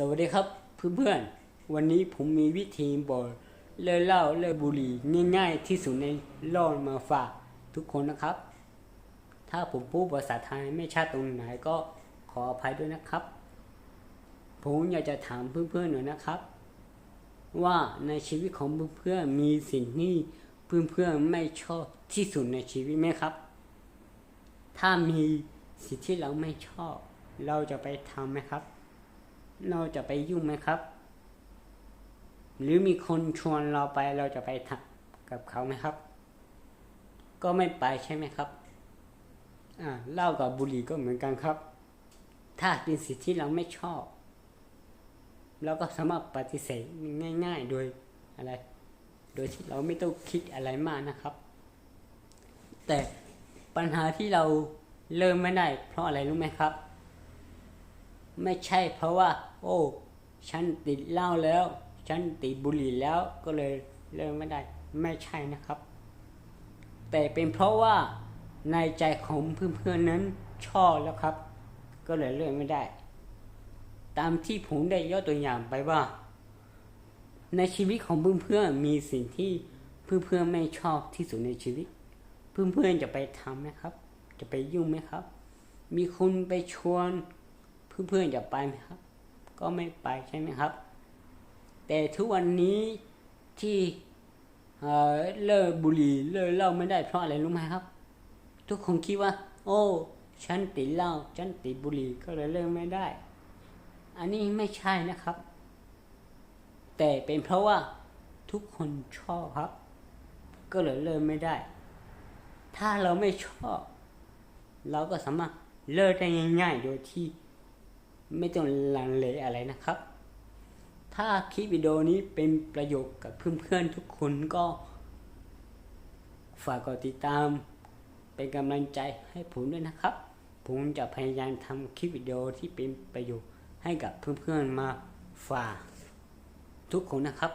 สวัสดีครับเพื่อนๆ วันนี้ผมมีวิธีบอกเลิกเหล้าเลิกบุหรี่ง่ายๆที่สุดในโลกมาฝากทุกคนนะครับ ถ้าผมพูดภาษาไทยไม่ชัดตรงไหนก็ขออภัยด้วยนะครับ ผมอยากจะถามเพื่อนๆหน่อยนะครับ ว่าในชีวิตของเพื่อนๆมีสิ่งที่เพื่อนๆไม่ชอบที่สุดในชีวิตไหมครับ ถ้ามีสิ่งที่เราไม่ชอบ เราจะไปทำไหมครับ เราจะไปยุ่งไหมครับ หรือมีคนชวนเราไปเราจะไปทำกับเขาไหมครับ ก็ไม่ไปใช่ไหมครับอ่าเหล้ากับบุหรี่ก็เหมือนกันครับ ถ้าเป็นสิ่งที่เราไม่ชอบเราก็สามารถปฏิเสธง่าย ๆ โดยอะไร โดยที่เราไม่ต้องคิดอะไรมากนะครับ แต่ปัญหาที่เราเริ่มไม่ได้เพราะอะไรรู้ไหมครับ ไม่ใช่เพราะว่า โอ้ ฉันติดเหล้าแล้ว ฉันติดบุหรี่แล้วก็เลยเลิกไม่ได้ ไม่ใช่นะครับ แต่เป็นเพราะว่าในใจของเพื่อนๆนั้นชอบแล้วครับ ก็เลยเลิกไม่ได้ ตามที่ผมได้ยกตัวอย่างไปว่า ในชีวิตของเพื่อนๆมีสิ่งที่เพื่อนๆไม่ชอบที่สุดในชีวิต เพื่อนๆจะไปทำไหมครับ จะไปยุ่งไหมครับ มีคุณไปชวน เพื่อนๆจะไปไหมครับ ก็ไม่ไปใช่ไหมครับ แต่ทุกวันนี้ที่เอ่อเลิกบุหรี่เลิกเหล้าไม่ได้เพราะอะไรรู้ไหมครับ ทุกคนคิดว่า โอ้ฉันติดเหล้าฉันติดบุหรี่ก็เลยเลิกไม่ได้ อันนี้ไม่ใช่นะครับ แต่เป็นเพราะว่าทุกคนชอบครับ ก็เลยเลิกไม่ได้ ถ้าเราไม่ชอบ เราก็สามารถเลิกได้ง่ายๆโดยที่ ไม่ต้องลังเลอะไรนะครับ ถ้าคลิปวิดีโอนี้เป็นประโยชน์กับเพื่อนๆทุกคนก็ฝากกดติดตามเป็นกำลังใจให้ผมด้วยนะครับ ผมจะพยายามทำคลิปวิดีโอที่เป็นประโยชน์ให้กับเพื่อนๆมาฝากทุกคนนะครับ